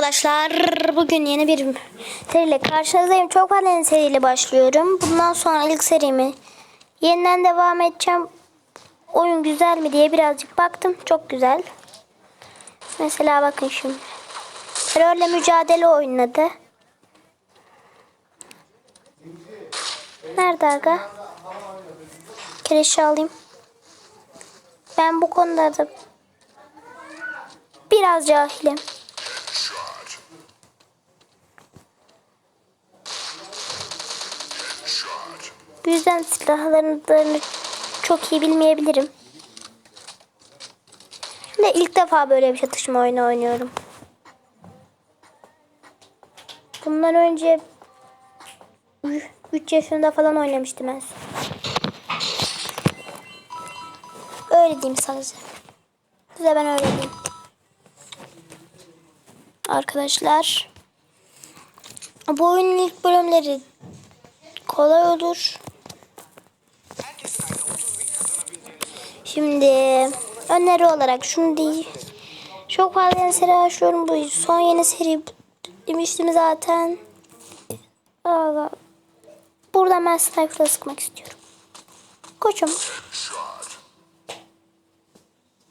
arkadaşlar. Bugün yeni bir seriyle karşınızdayım. Çok fazla yeni seriyle başlıyorum. Bundan sonra ilk serimi yeniden devam edeceğim. Oyun güzel mi diye birazcık baktım. Çok güzel. Mesela bakın şimdi. Terörle mücadele oynadı. Nerede aga? Kereşi alayım. Ben bu konuda da biraz cahilim. Bu yüzden silahlarını çok iyi bilmeyebilirim. Ve ilk defa böyle bir çatışma oyunu oynuyorum. Bundan önce 3 yaşında falan oynamıştım ben. Öyle diyeyim sadece. Size ben öyle diyeyim. Arkadaşlar. Bu oyunun ilk bölümleri kolay olur. Şimdi öneri olarak şunu değil. Çok fazla yeni seri açıyorum. Bu son yeni seri demiştim zaten. Aa, Buradan ben sniper'la sıkmak istiyorum. Koçum.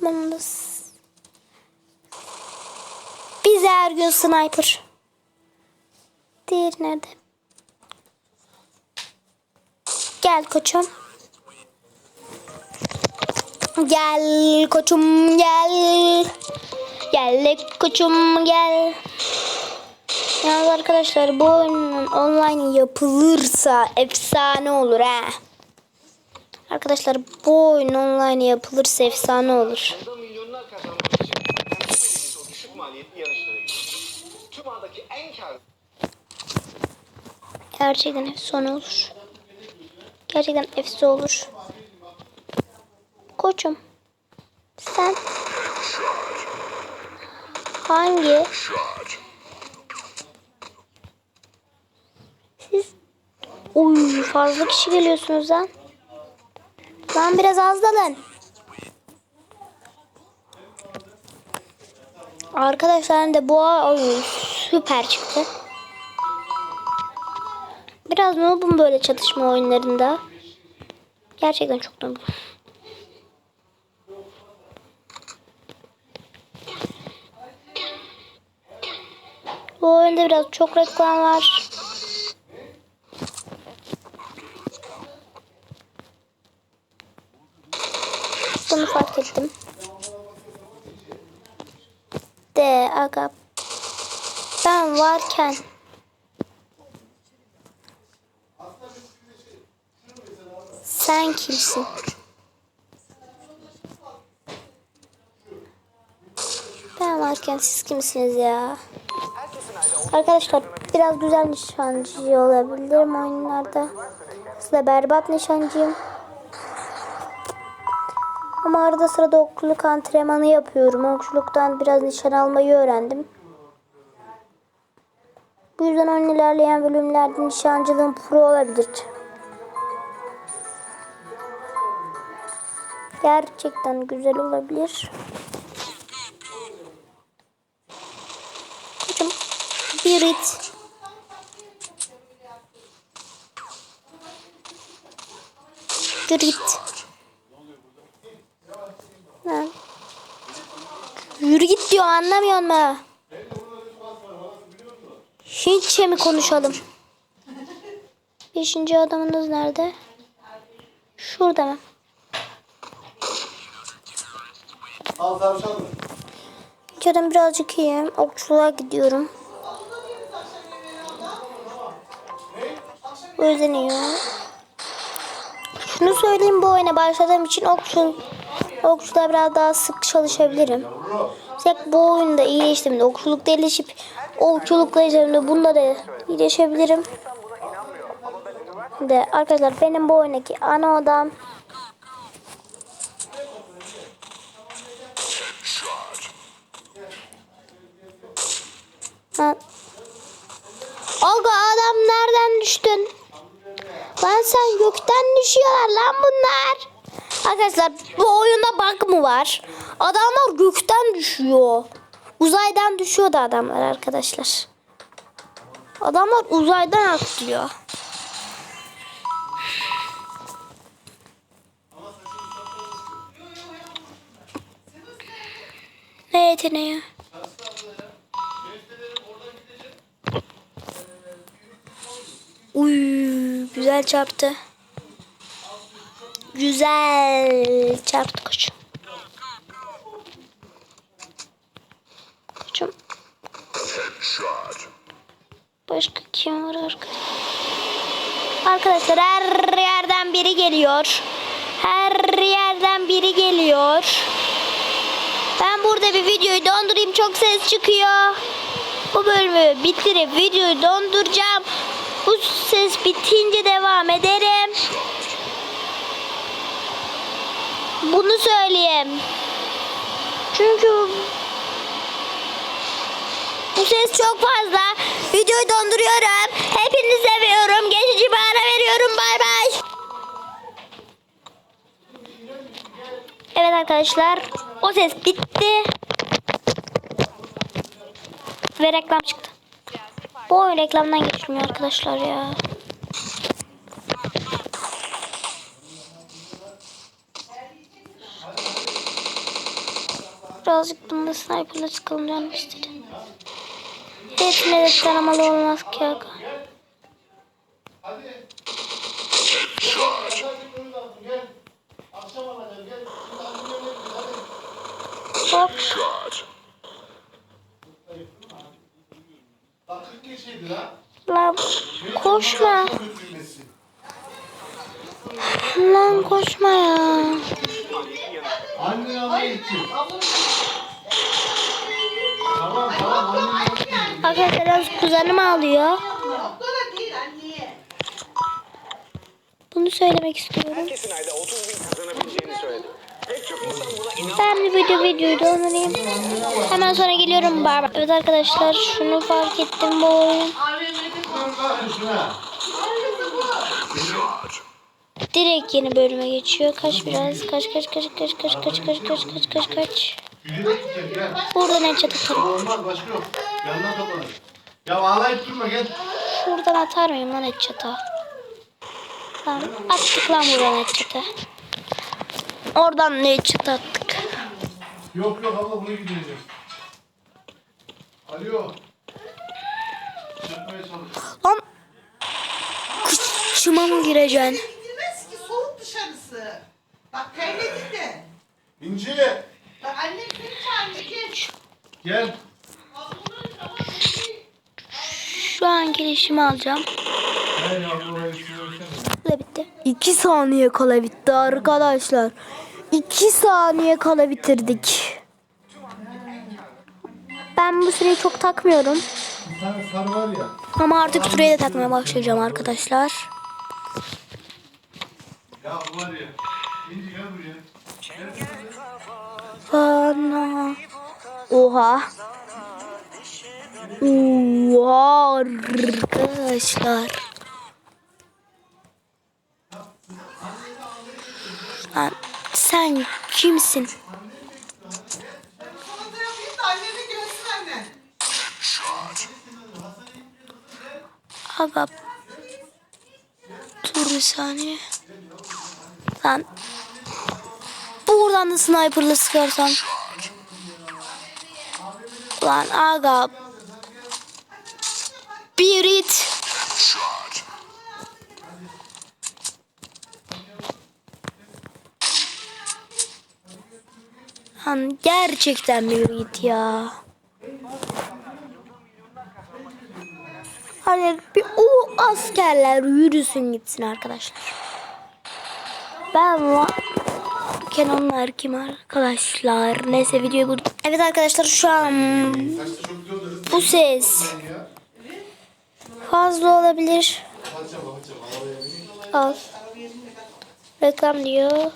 Ben Biz her gün sniper. Diğer nerede? Gel koçum. Gel koçum gel. Gel koçum gel. Yalnız arkadaşlar bu oyunun online yapılırsa efsane olur ha. Arkadaşlar bu oyun online yapılırsa efsane olur. Gerçekten efsane olur. Gerçekten efsane olur. Koçum. Sen hangi siz Uy fazla kişi geliyorsunuz lan. Lan biraz az dalın. Arkadaşlar de bu oyun süper çıktı. Biraz noobum böyle çatışma oyunlarında. Gerçekten çok noobum. Bu oyunda biraz çok reklam var. Bunu fark ettim. De aga ben varken sen kimsin? Ben varken siz kimsiniz ya? Arkadaşlar biraz güzel nişancı olabilirim oyunlarda. Aslında berbat nişancıyım. Ama arada sırada okçuluk antrenmanı yapıyorum. Okçuluktan biraz nişan almayı öğrendim. Bu yüzden oyun ilerleyen bölümlerde nişancılığım pro olabilir. Gerçekten güzel olabilir. Koçum bir it. Grit. Lan. Yürü git diyor anlamıyor mu? Hintçe mi konuşalım? Beşinci adamınız nerede? Şurada mı? Al tavşan? Canım birazcık iyiyim. Okçuluğa gidiyorum. İyiyim. Şunu söyleyeyim bu oyuna başladığım için okçul, okçuluğa biraz daha sık çalışabilirim. Tek bu oyunda iyileştiğimde okçulukta iyileşip okçulukla üzerinde bunda da iyileşebilirim. De arkadaşlar benim bu oyundaki ana odam. Aga adam nereden düştün? Lan sen gökten düşüyorlar lan bunlar. Arkadaşlar bu oyunda bug mı var? Adamlar gökten düşüyor. Uzaydan düşüyordu adamlar arkadaşlar. Adamlar uzaydan atlıyor. Ne yeteneği? Güzel çarptı. Güzel çarptı koçum. Koçum. Başka kim var arkadaşlar? Arkadaşlar her yerden biri geliyor. Her yerden biri geliyor. Ben burada bir videoyu dondurayım çok ses çıkıyor. Bu bölümü bitirip videoyu donduracağım. Bu ses bitince devam ederim. Bunu söyleyeyim. Çünkü bu ses çok fazla. Videoyu donduruyorum. Hepinizi seviyorum. Geçici bir ara veriyorum. Bay bay. Evet arkadaşlar. O ses bitti. Ve reklam çıktı. Bu oyun reklamdan geçmiyor arkadaşlar ya. Birazcık bunda sniper'la çıkalım canım istedi. Hepsine de taramalı olmaz ki aga. koşma. Lan koşma ya. Arkadaşlar kuzenim ağlıyor. Bunu söylemek istiyorum. Ben bir video videoyu dondurayım. Hemen sonra geliyorum. Bye. Evet arkadaşlar şunu fark ettim bu oyun. Direkt yeni bölüme geçiyor. Kaç biraz. Kaç kaç kaç kaç kaç kaç kaç kaç kaç kaç kaç. Buradan headshot atarım. Olmaz başka yok. Yandan toplanır. Ya ağlayıp durma gel. Şuradan atar mıyım lan headshot'a? Lan attık lan buradan headshot'a. Oradan ne headshot attık. Yok yok abla buraya gideceğiz. Alo. Lan kıçıma mı gireceksin? gitmez ki soğuk dışarısı. Bak terledin de. İnci. Bak annem seni çağırıyor geç. Gel. Şu an girişimi alacağım. Gel yavrum da bitti. 2 saniye kala bitti arkadaşlar. 2 saniye kala bitirdik. Ben bu süreyi çok takmıyorum. Bir tane sarı var ya. Ama artık süreyi de takmaya başlayacağım arkadaşlar. Ya var ya. İnci gel buraya. Bana. Oha. Oha arkadaşlar. Lan sen kimsin? Aga. Dur bir saniye. Lan. Buradan da sniper'la sıkarsam. Lan aga. Bir it. Lan gerçekten bir it ya. Hadi bir askerler yürüsün gitsin arkadaşlar. Ben var. Kenanlar kim arkadaşlar? Neyse videoyu burada. Evet arkadaşlar şu an bu ses fazla olabilir. Al. Reklam diyor.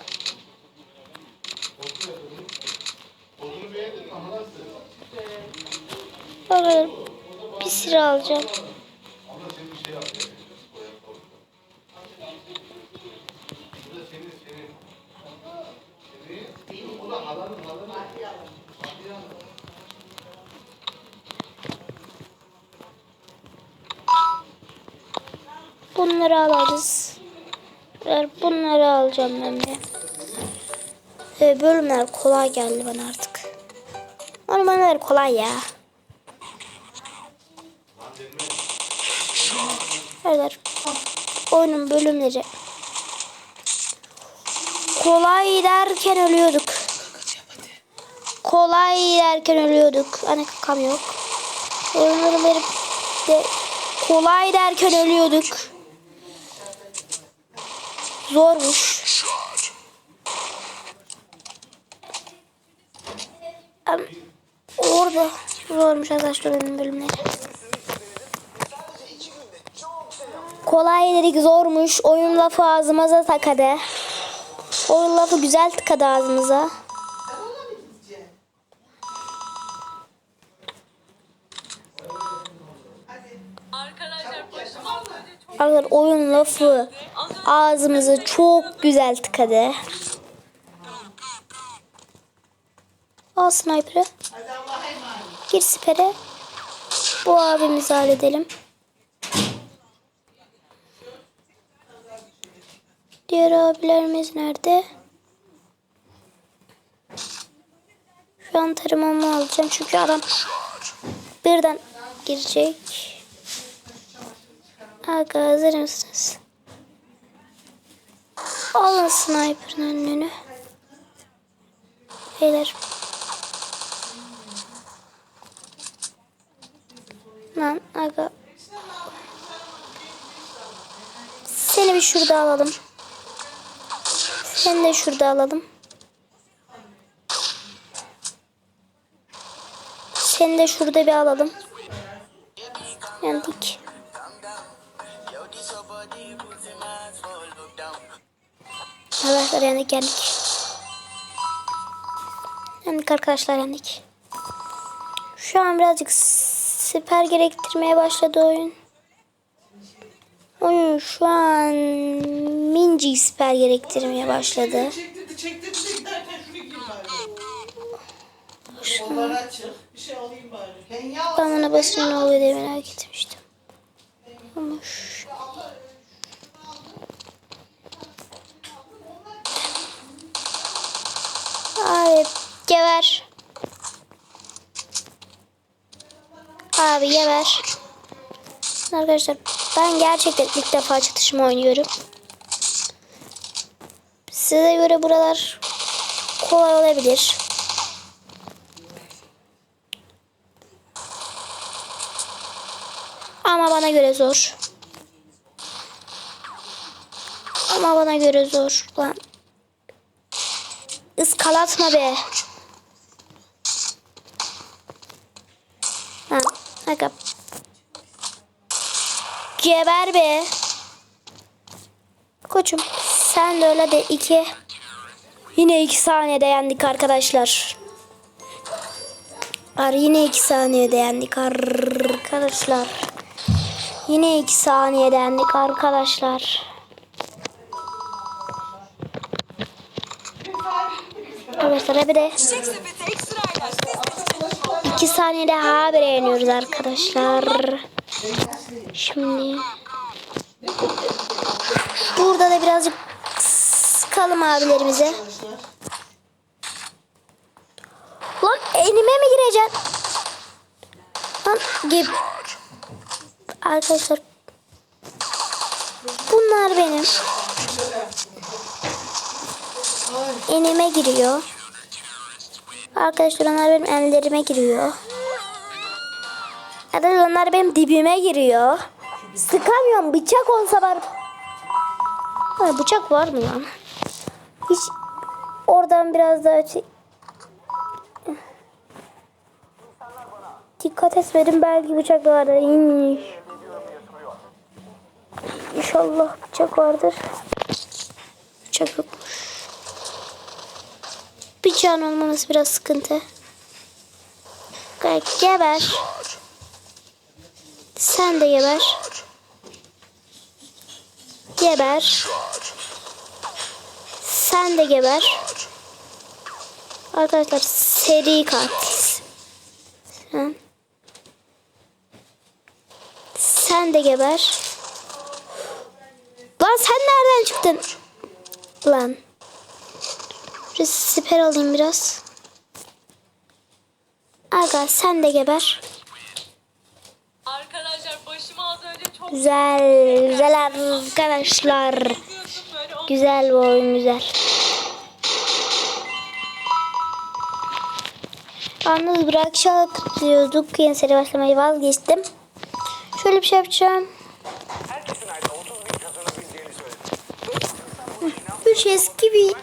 Alırım. Bir sıra alacağım. Alalım alalım. Hadi alalım. Hadi alalım. Bunları alırız. Bunları alacağım ben de. Ee, bölümler kolay geldi bana artık. Ormanlar kolay ya. Arkadaşlar oyunun bölümleri kolay derken ölüyorduk. Kolay derken ölüyorduk. Hani kakam yok. Oyunları verip de kolay derken ölüyorduk. Zormuş. Am- Orada zormuş arkadaşlar oyunun bölümleri. Kolay dedik zormuş. Oyun lafı ağzımıza takadı. Oyun lafı güzel tıkadı ağzımıza. Sen ona mı gideceksin? Hadi. Arkadaşlar başıma böyle çok Arkadaşlar oyun lafı ağzımıza çok güzel tıkadı. Al sniper'ı. Gir sipere. Bu abimizi halledelim. Diğer abilerimiz nerede? Şu an tarımamı alacağım çünkü adam birden girecek. Aga hazır mısınız? Alın sniper'ın önünü. Beyler Lan aga. Seni bir şurada alalım. Seni de şurada alalım. Seni de şurada bir alalım. Yendik yendik. Yendik arkadaşlar yendik. Şu an birazcık siper gerektirmeye başladı oyun. Oyun şu an minci siper gerektirmeye başladı. Ben ona basın ne oluyor diye merak etmiştim. Olmuş. Abi geber. Abi geber. Arkadaşlar ben gerçekten ilk defa çatışma oynuyorum. Size göre buralar kolay olabilir. Ama bana göre zor. Ama bana göre zor. Lan. Iskalatma be. Ha, aga. Geber be. Koçum sen de öyle de iki. Yine iki saniyede yendik arkadaşlar. Ar yine iki saniyede yendik arkadaşlar. Yine iki saniyede yendik arkadaşlar. Arkadaşlar bir de çiçek sepeti ekstrayla. iki saniyede habire yeniyoruz arkadaşlar. Şimdi burada da birazcık sıkalım abilerimize. Lan enime mi gireceksin? Lan gib. Arkadaşlar bunlar benim. Enime giriyor. Arkadaşlar onlar benim ellerime giriyor. Arkadaşlar onlar benim dibime giriyor. Sıkamıyorum. Bıçak olsa var. Ha, bıçak var mı lan? Hiç oradan biraz daha çek- Dikkat etmedim belki bıçak vardır. İnşallah bıçak vardır. Bıçak yokmuş. Bıçağın olmaması biraz sıkıntı. Geber. Sen de geber. Geber. Sen de geber. Arkadaşlar seri katil. Sen. Sen de geber. Lan sen nereden çıktın? Lan. Bir siper alayım biraz. Aga sen de geber. Arkadaşlar başıma az önce çok Güzel, güzel arkadaşlar. Güzel bu oyun güzel. Yalnız bırakacak diyorduk. Yeni seri başlamayı vazgeçtim. Şöyle bir şey yapacağım. Herkesin ayda 30 bin kazanabileceğini söyledi. Üç eski bir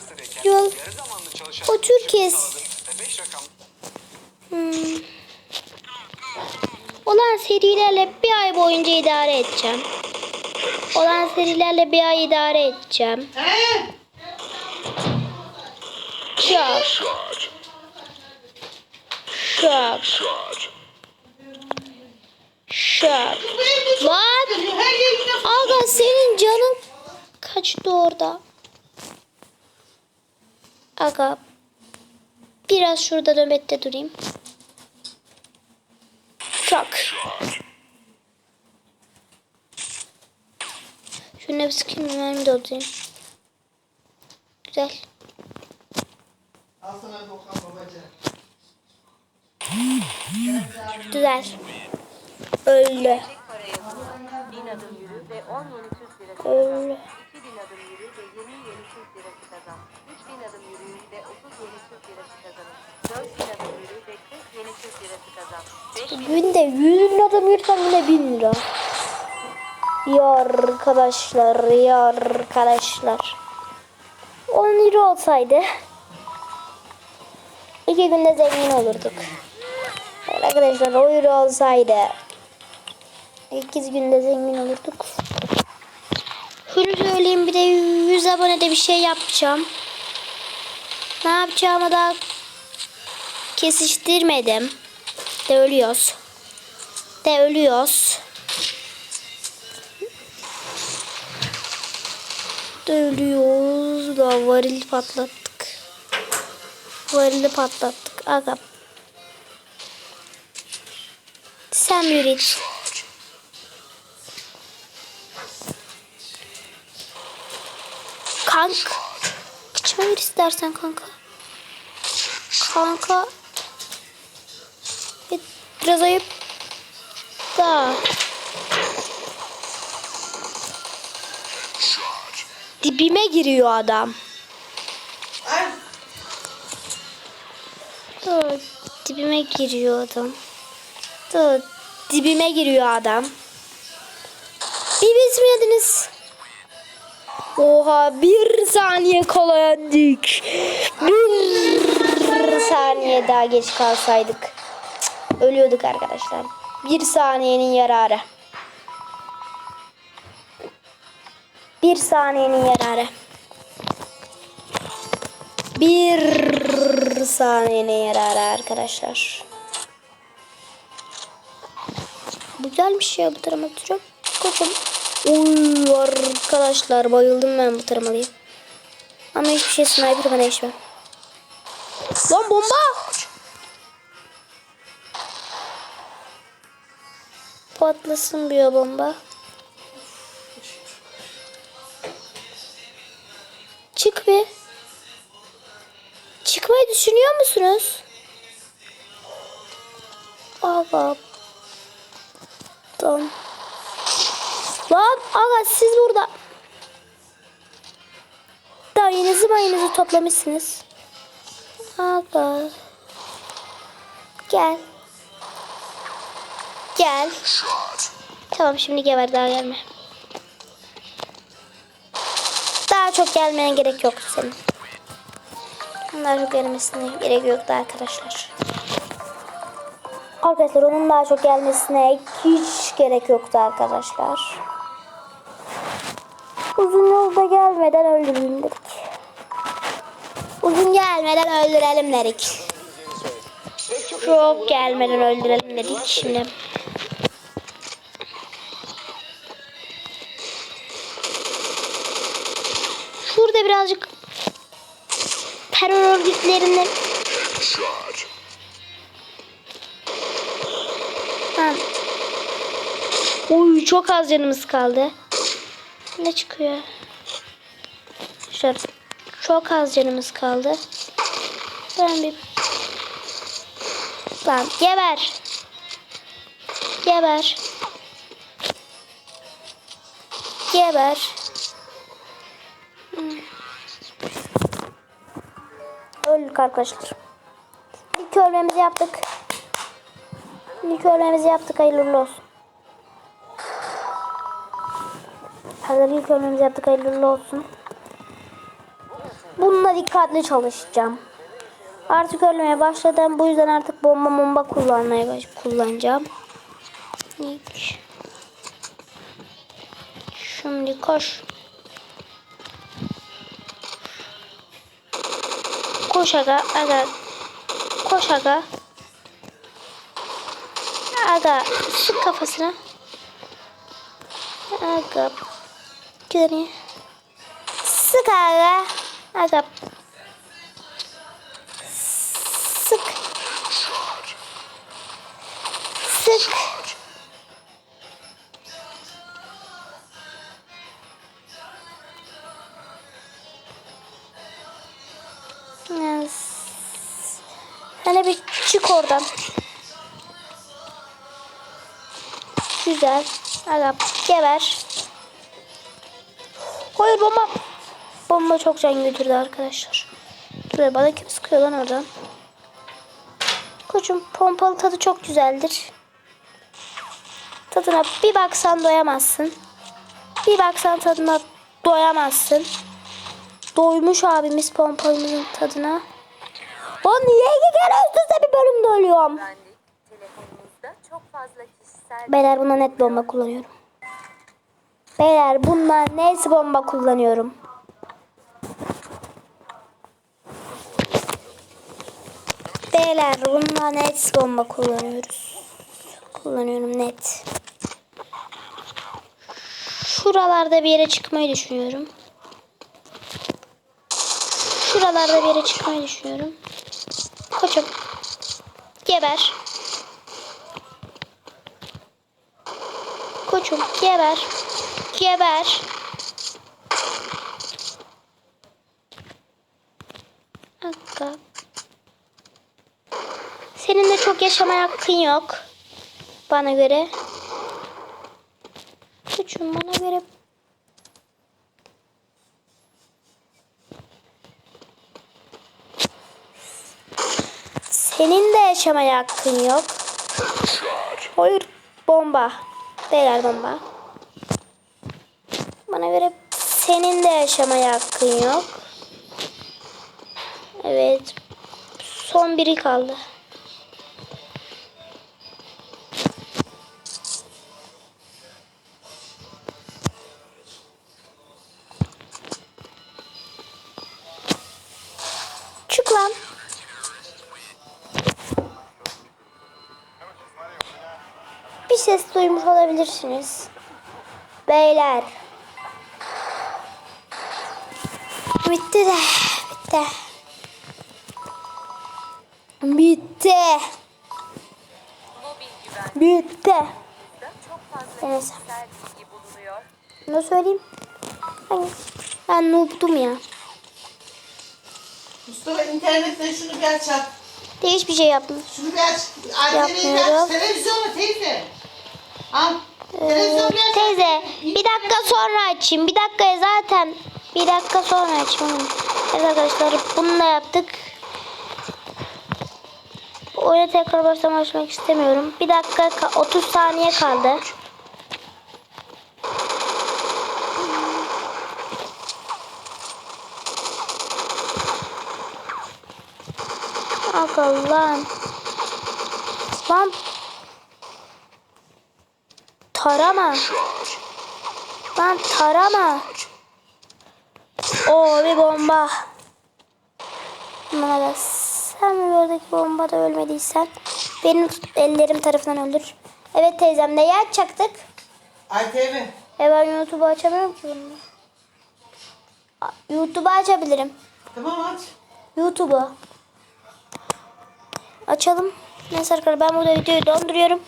boyunca idare edeceğim. Olan serilerle bir ay idare edeceğim. He? Şok. Şok. Şok. Lan. Aga senin canın kaçtı orada. Aga biraz şurada nöbette durayım. Şok. Şuna bir sıkayım mermi doldurayım. Güzel. Al sana bir Okan babacığım. Güzel. Öldü. Bin adım yürü ve 10 yeni Türk lirası Öldü. 2000 adım yürü ve 20 yeni Türk lirası kazan. 3000 adım yürü ve 30 yeni Türk lirası kazanın. 4000 adım yürü ve 40 yeni Türk lirası kazan. 5000 Günde 100 adım yürüsem yine 1000 lira. Ya arkadaşlar, ya arkadaşlar. 10 lira olsaydı iki günde zengin olurduk. Evet arkadaşlar 10 lira olsaydı iki günde zengin olurduk. Şunu söyleyeyim bir de 100 abonede bir şey yapacağım. Ne yapacağımı da kesiştirmedim. De ölüyoruz. De ölüyoruz. De ölüyoruz da varil patlattık. Varili patlattık. Aga. Sen yürü. Kank. Gir istersen kanka. Kanka. Biraz ayıp da. Dibime giriyor adam. Ay, Dur, dibime giriyor adam. Dur, dibime giriyor adam. Bir yediniz? Oha bir saniye yendik. Bir saniye daha geç kalsaydık. Ölüyorduk arkadaşlar. Bir saniyenin yararı. Bir saniyenin yararı. Bir saniyenin yararı arkadaşlar. Güzelmiş ya bu tarama çok. Kokun. Oy arkadaşlar bayıldım ben bu taramalıyı. Ama hiçbir şey sniper bana geçmem. Lan bomba! Patlasın bir bomba. Çık. Çıkmayı düşünüyor musunuz? Aga. Tamam. Lan aga siz burada. Dayınızı mayınızı toplamışsınız. Aga. Gel. Gel. Tamam şimdi geber daha gelme. Çok gelmene gerek yok senin. Daha çok gelmesine gerek yoktu arkadaşlar. Arkadaşlar onun daha çok gelmesine hiç gerek yoktu arkadaşlar. Uzun yolda gelmeden öldürelim dedik. Uzun gelmeden öldürelim dedik. Çok gelmeden öldürelim dedik şimdi. Örgütlerinden Ha. Oy çok az canımız kaldı. Ne çıkıyor? Şöyle çok az canımız kaldı. Ben bir Lan geber. Geber. Geber. Hmm. Öldük arkadaşlar. İlk ölmemizi yaptık. İlk ölmemizi yaptık. Hayırlı olsun. Hazır ilk ölmemizi yaptık. Hayırlı olsun. Bununla dikkatli çalışacağım. Artık ölmeye başladım. Bu yüzden artık bomba bomba kullanmaya baş kullanacağım. Şimdi koş. Koş aga aga. Koş aga. Aga sık kafasına. Aga. Geri. Sık aga. Aga. Sık. Sık. Oradan. Güzel. Aga geber. Hayır bomba. Bomba çok can götürdü arkadaşlar. Buraya bana kim sıkıyor lan oradan? Koçum pompalı tadı çok güzeldir. Tadına bir baksan doyamazsın. Bir baksan tadına doyamazsın. Doymuş abimiz pompalının tadına. Lan niye iki kere üst üste bir bölümde ölüyorum? Çok fazla kişisel Beyler buna net bomba kullanıyorum. Beyler bunlar net bomba kullanıyorum. Beyler bunlar net bomba kullanıyoruz. Kullanıyorum net. Şuralarda bir yere çıkmayı düşünüyorum. Şuralarda bir yere çıkmayı düşünüyorum. Koçum. Geber. Koçum geber. Geber. Akka. Senin de çok yaşamaya hakkın yok. Bana göre. Koçum bana göre. Senin de yaşamaya hakkın yok. Hayır bomba. Beyler bomba. Bana göre senin de yaşamaya hakkın yok. Evet. Son biri kaldı. Bir ses duymuş olabilirsiniz. Beyler. Bitti de. Bitti. Bitti. Bitti. bulunuyor. Ne söyleyeyim? Ben, ben noob'dum ya. Mustafa internetten şunu bir aç. at. De hiçbir şey yapmıyorum. Şunu bir aç. Anteni bir Yapmıyorum. aç. Televizyonu teyze. Al. Ee, teyze bir dakika sonra açayım. Bir dakikaya zaten bir dakika sonra açayım. Evet arkadaşlar bunu da yaptık. Oyuna tekrar baştan başlamak istemiyorum. Bir dakika ka- 30 saniye kaldı. Aga lan. Tarama. Lan tarama. Oo bir bomba. Bana sen gördük bombada ölmediysen benim ellerim tarafından öldür. Evet teyzem neyi açacaktık? ATV. E ben YouTube'u açamıyorum ki bunu. YouTube'u açabilirim. Tamam aç. YouTube'u. Açalım. Neyse arkadaşlar ben burada videoyu donduruyorum.